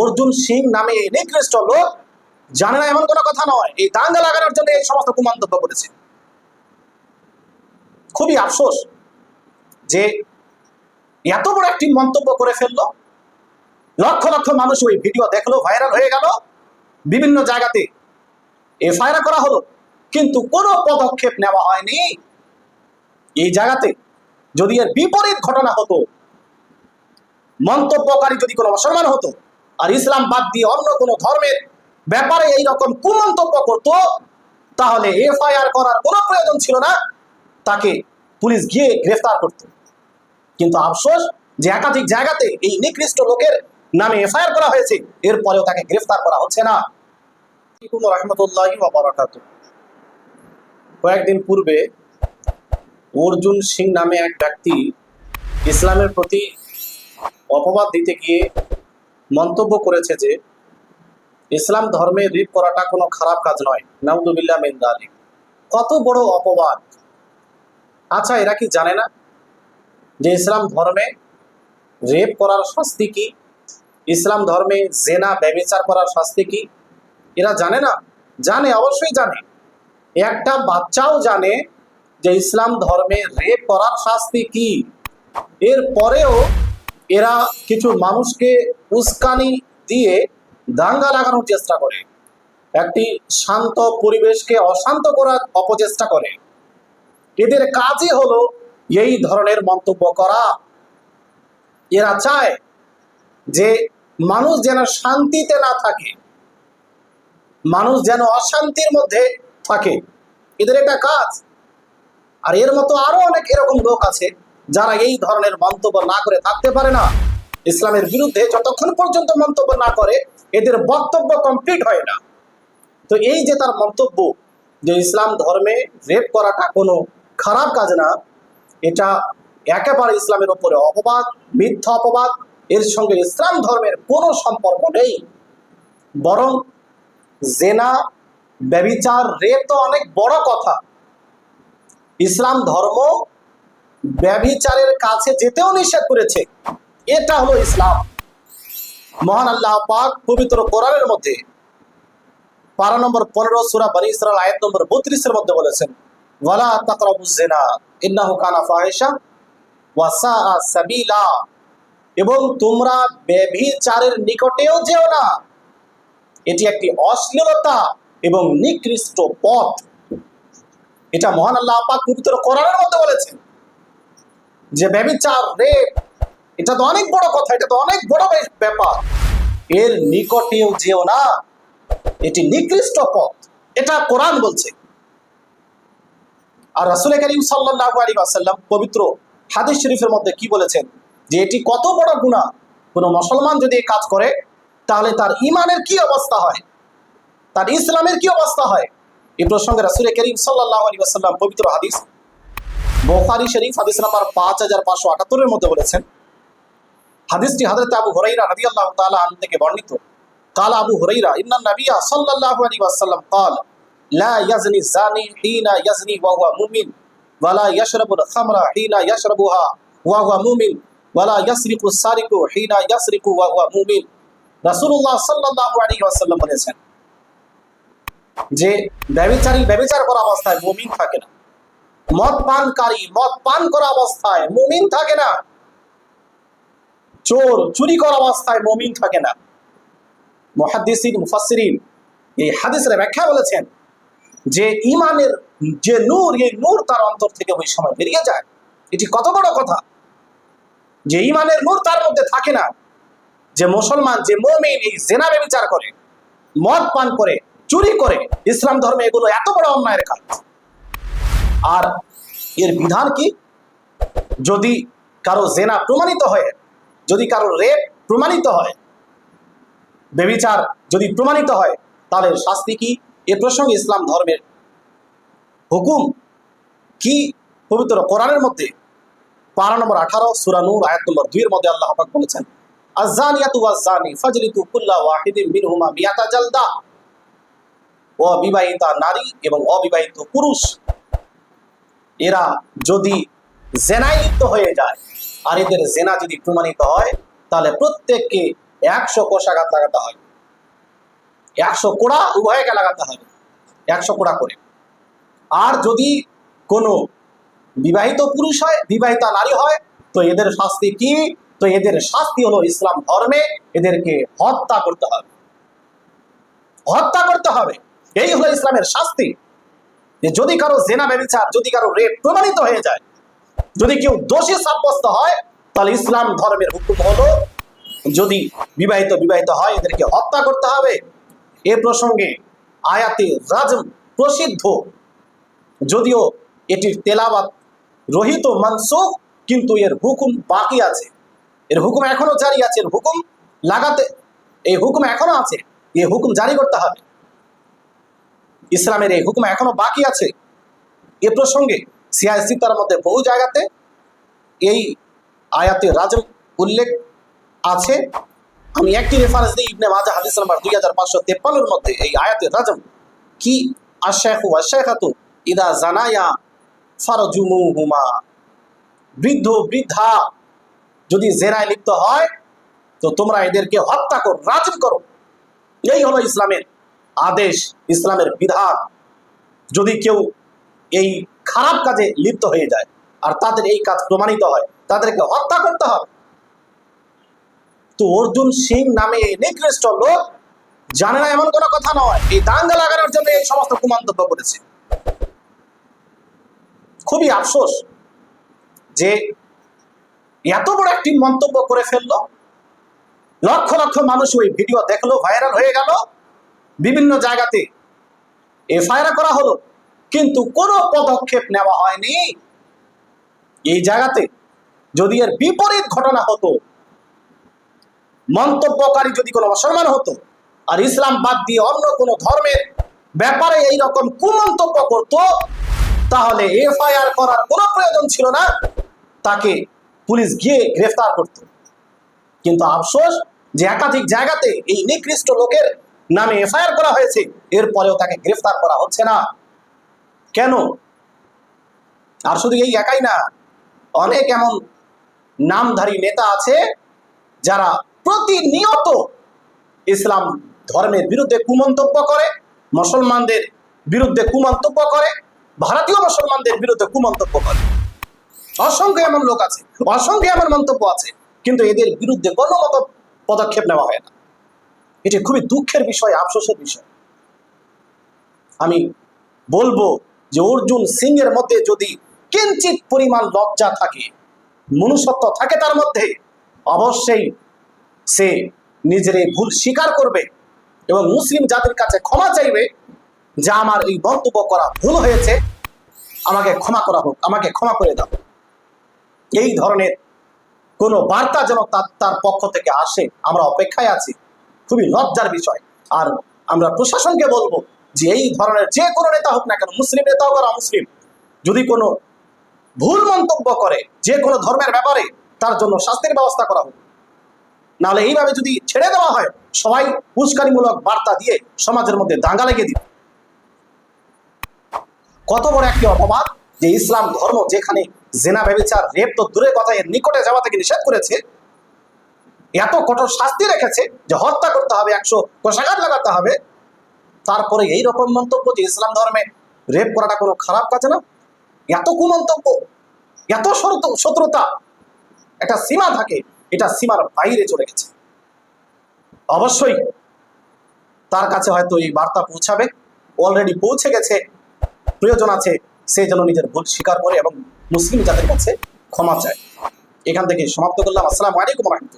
অর্জুন সিং নামে নিকৃষ্ট লোক জানে না, এমন কোনো কথা নয়। এই দাঙ্গা লাগানোর জন্য এই সমস্ত কুমন্তব্য করেছে। খুবই আফসোস যে এত বড় একটি মন্তব্য করে ফেলল। লক্ষ লক্ষ মানুষ ওই ভিডিও দেখল ভাইরাল হয়ে গেল। বিভিন্ন জায়গাতে এফআইআর করা হলো, কিন্তু কোনো পদক্ষেপ নেওয়া হয়নি। এই জায়গাতে যদি এর বিপরীত ঘটনা হতো, মন্তব্যকারী যদি কোনো মুসলমান হতো আর ইসলাম বাদ দিয়ে অন্য কোনো ধর্মের ব্যাপারে এই রকম কুমন্তব্য করত, তাহলে এফআইআর করার কোনো প্রয়োজন ছিল না। তাকে পুলিশ গিয়ে গ্রেফতার করত। কিন্তু আফসোস যে একাধিক জায়গাতে এই নিকৃষ্ট লোকের নামে এফআইআর করা হয়েছে, এরপরেও তাকে গ্রেফতার করা হচ্ছে না। কয়েকদিন পূর্বে অর্জুন সিং নামে এক ব্যক্তি ইসলামের প্রতি অপবাদ দিতে গিয়ে মন্তব্য করেছে যে, ইসলাম ধর্মে রিপ করাটা কোনো খারাপ কাজ নয়। নাউদুবিল্লাহ মিন্দা আলী কত বড় অপবাদ। আচ্ছা এরা কি জানে না যে ইসলাম ধর্মে রেপ করার শাস্তি কি? ইসলাম ধর্মে জেনা, ব্যবিচার করার শাস্তি কি? এরা জানে না? জানে, অবশ্যই জানে। একটা বাচ্চাও জানে যে ইসলাম ধর্মে রেপ করার শাস্তি কি। এর পরেও এরা কিছু মানুষকে উস্কানি দিয়ে দাঙ্গা লাগানোর চেষ্টা করে। একটি শান্ত পরিবেশকে অশান্ত করার অপচেষ্টা করে। এদের কাজই হলো এই ধরনের মন্তব্য করা। এরা চায় যে মানুষ যেন শান্তিতে না থাকে, মানুষ যেন অশান্তির মধ্যে থাকে। এদের একটা কাজ। আর এর মতো আরও অনেক এরকম লোক আছে যারা এই ধরনের মন্তব্য না করে থাকতে পারে না, ইসলামের বিরুদ্ধে যতক্ষণ পর্যন্ত মন্তব্য না করে, এদের বক্তব্য কমপ্লিট হয় না। তো এই যে তার মন্তব্য যে ইসলাম ধর্মে রেপ করাটা কোনো খারাপ কাজ না, এটা একেবারে ইসলামের উপরে অপবাদ, মিথ্যা অপবাদ, এর সঙ্গে ইসলাম ধর্মের কোনো সম্পর্ক নেই। বরং জেনা, ব্যবিচার রেপ তো অনেক বড় কথা। ইসলাম ধর্ম ব্যভিচারের কাছে যেতেও নিষেধ করেছে। এটা হলো ইসলাম। মহান আল্লাহ পাক পবিত্র কোরআনের মধ্যে পারা নম্বর পনেরো, সুরা বানি ইসরাল আয়াত নম্বর বত্রিশের মধ্যে বলেছেন, ওয়ালা তাকরাবুজ জিনা, ইন্নাহু কানা ফাহিশা ওয়া সাআ সাবিলা। এবং তোমরা ব্যভিচারের নিকটেও যেও না। এটি একটি অশ্লীলতা এবং নিকৃষ্ট পথ। এটা মহান আল্লাহ পাক পবিত্র কোরআনের মধ্যে বলেছেন। যে ব্যভিচার রেপ, এটা তো অনেক বড় কথা, এটা তো অনেক বড় ব্যাপার। এর নিকটেও যেও না, এটি নিকৃষ্ট পথ। এটা কোরআন বলছে। আর রাসুল করিম সাল্লাল্লাহু আলাইহি ওয়াসাল্লাম পবিত্র হাদিস শরীফের মধ্যে কি বলেছেন? যে এটি কত বড় গুনাহ। কোনো মুসলমান যদি কাজ করে, তাহলে তার ইমানের কি অবস্থা হয়? তার ইসলামের কি অবস্থা হয়? এই প্রসঙ্গে রাসুল করিম সাল্লাল্লাহু আলাইহি ওয়াসাল্লাম পবিত্র হাদিস বোখারি শরীফ হাদিস নাম্বার পাঁচ হাজার পাঁচশো আটাত্তরের মধ্যে বলেছেন হাদিসটি হাজরত আবু হুরাইরা রাদিয়াল্লাহু তাআলা আনহু থেকে বর্ণিত قال أبو هريرة إن النبي صلى الله عليه وسلم قال لا يزني الزاني حين يزني وهو مؤمن ولا يشرب الخمر حين يشربها وهو مؤمن ولا يسرق السارق حين يسرق وهو مؤمن রাসূলুল্লাহ সাল্লাল্লাহু আলাইহি ওয়াসাল্লাম বলেছেন যে ব্যভিচারী ব্যভিচার করা অবস্থায় মুমিন থাকে না মদ পানকারী, মদ পান করা অবস্থায় মুমিন থাকে না। চোর চুরি করা অবস্থায় মুমিন থাকে না। মুহাদ্দিসিন, মুফাসসিরিন এই হাদিসের ব্যাখ্যা বলেছেন যে ইমানের যে নূর, এই নূর তার অন্তর থেকে ওই সময় বেরিয়ে যায়। এটি কত বড় কথা? যে ইমানের নূর তার মধ্যে থাকে না। যে মুসলমান, যে মুমিন এই জেনা বিচার করে, মদ পান করে, চুরি করে, ইসলাম ধর্মে এগুলো এত বড় অন্যায়ের কাজ। আর এর বিধান কি? যদি কারও জেনা প্রমাণিত হয়, যদি কারও রেপ প্রমাণিত হয়, বেবিচার যদি প্রমাণিত হয়, তাহলে শাস্তি কি? এ প্রসঙ্গে ইসলাম ধর্মের হুকুম কি? পবিত্র কোরআনের মধ্যে পারা নম্বর আঠারো সুরানুর আয়াত নম্বর দুইয়ের মধ্যে আল্লাহ পাক বলেছেন আজানিয়াতু জালদা। অবিবাহিতা নারী এবং অবিবাহিত পুরুষ এরা যদি জেনায় লিপ্ত হয়ে যায়, আর এদের জেনা যদি প্রমাণিত হয়, তাহলে প্রত্যেককে একশো কোষাঘাত লাগাতে হয়। একশো কোড়া উভয়কে লাগাতে হবে একশো কোড়া করে। আর যদি কোনো বিবাহিত পুরুষ হয়, বিবাহিতা নারী হয়, তো এদের শাস্তি কি? তো এদের শাস্তি হলো ইসলাম ধর্মে এদেরকে হত্যা করতে হবে। হত্যা করতে হবে। এই হলো ইসলামের শাস্তি। যদি কারও জেনা ব্যবচার যদি কারও রেপ প্রমাণিত হয়ে যায়, যদি কেউ দোষী সাব্যস্ত হয়, তাহলে ইসলাম ধর্মের হুকুম হলো, যদি বিবাহিত বিবাহিত হয়, এদেরকে হত্যা করতে হবে। এ প্রসঙ্গে আয়াতে রাজম প্রসিদ্ধ। যদিও এটির তেলাবাত রহিত মানসুখ, কিন্তু এর হুকুম বাকি আছে। এর হুকুম এখনও জারি আছে, এর হুকুম লাগাতে এই হুকুম এখনও আছে এই হুকুম জারি করতে হবে। ইসলামের এই হুকুম এখনও বাকি আছে। এ প্রসঙ্গে তার মধ্যে বহু জায়গাতে এই আয়াতে রাজম উল্লেখ আছে। আমি একটি রেফারেন্স দিই, ইবনে মাজা হাদিস নাম্বার দুই হাজার পাঁচশো তেপ্পান্নর মধ্যে এই আয়াতে রাজম কি আশেখু আশেখাতু ইদা জানায়া ফারজুমু হুমা বৃদ্ধ, বৃদ্ধা যদি জেনায় লিপ্ত হয়, তো তোমরা এদেরকে হত্যা করো রাজম করো। এই হলো ইসলামের আদেশ ইসলামের বিধান যদি কেউ এই খারাপ কাজে লিপ্ত হয়ে যায় আর তাদের এই কাজ প্রমাণিত হয়, তাদেরকে হত্যা করতে হবে। তো অর্জুন সিং নামে নিকৃষ্ট লোক, জানে না এমন কোনো কথা নয়, এই দাঙ্গা লাগানোর জন্য এই সমস্ত কুমন্তব্য করেছে। খুবই আফসোস যে এত বড় একটি মন্তব্য করে ফেলল। লক্ষ লক্ষ মানুষ ওই ভিডিও দেখল ভাইরাল হয়ে গেল। বিভিন্ন জায়গাতে এফআইআর করা হলো, কিন্তু কোনো পদক্ষেপ নেওয়া হয়নি। এই জায়গাতে যদি এর বিপরীত ঘটনা হতো, মন্তব্যকারী যদি কোনো মুসলমান হতো, আর ইসলাম বাদ দিয়ে অন্য কোনো ধর্মের ব্যাপারে এই রকম কুমন্তব্য করত, তাহলে এফআইআর করার কোনো প্রয়োজন ছিল না। তাকে পুলিশ গিয়ে গ্রেফতার করত। কিন্তু আফসোস যে একাধিক জায়গাতে এই নিকৃষ্ট লোকের নামে এফআইআর করা হয়েছে। এরপরেও তাকে গ্রেফতার করা হচ্ছে না। কেন? আর শুধু এই একাই না, অনেক এমন নামধারী নেতা আছে যারা প্রতিনিয়ত ইসলাম ধর্মের বিরুদ্ধে কুমন্তব্য করে, মুসলমানদের বিরুদ্ধে কুমন্তব্য করে, ভারতীয় মুসলমানদের বিরুদ্ধে কুমন্তব্য করে। অসংখ্য এমন লোক আছে, অসংখ্য এমন মন্তব্য আছে, কিন্তু এদের বিরুদ্ধে কোনো মতো পদক্ষেপ নেওয়া হয় না। এটি খুবই দুঃখের বিষয়, আফসোসের বিষয়। আমি বলব যে অর্জুন সিং এর মধ্যে যদি কিঞ্চিত পরিমাণ লজ্জা থাকে, মনুষ্যত্ব থাকে তার মধ্যে, অবশ্যই সে নিজের এই ভুল স্বীকার করবে এবং মুসলিম জাতির কাছে ক্ষমা চাইবে যে আমার এই মন্তব্য করা ভুল হয়েছে, আমাকে ক্ষমা করা হোক, আমাকে ক্ষমা করে দাও। এই ধরনের কোনো বার্তা যেন তার তার পক্ষ থেকে আসে, আমরা অপেক্ষায় আছি। খুবই লজ্জার বিষয়। আর আমরা প্রশাসনকে বলব যে এই ধরনের যে কোনো নেতা হোক না কেন, মুসলিম নেতা হোক আর মুসলিম। যদি কোনো ভুল মন্তব্য করে যে কোনো ধর্মের ব্যাপারে, তার জন্য শাস্তির ব্যবস্থা করা হোক। নাহলে এইভাবে যদি ছেড়ে দেওয়া হয়, সবাই উস্কানিমূলক বার্তা দিয়ে সমাজের মধ্যে দাঙ্গা লেগে দিবে। কত বড় একটি অপবাদ যে ইসলাম ধর্ম যেখানে জেনা, ব্যবচার, রেপ তো দূরের কথা, এর নিকটে যাওয়া থেকে নিষেধ করেছে এত কঠোর শাস্তি রেখেছে যে হত্যা করতে হবে, একশো কোষাঘাত লাগাতে হবে। তারপরে এই রকম মন্তব্য যে ইসলাম ধর্মে রেপ করাটা কোনো খারাপ কাজ না। এত কুমন্তব্য, এত শত্রু- শত্রুতা, একটা সীমা থাকে, এটা সীমার বাইরে চলে গেছে। অবশ্যই তার কাছে হয়তো এই বার্তা পৌঁছাবে অলরেডি পৌঁছে গেছে, প্রয়োজন আছে সে যেন নিজের ভুল স্বীকার করে এবং মুসলিম জাতির কাছে ক্ষমা চায়। এখান থেকে সমাপ্ত করলাম। আসসালামু আলাইকুম রহমতুল্লাহ।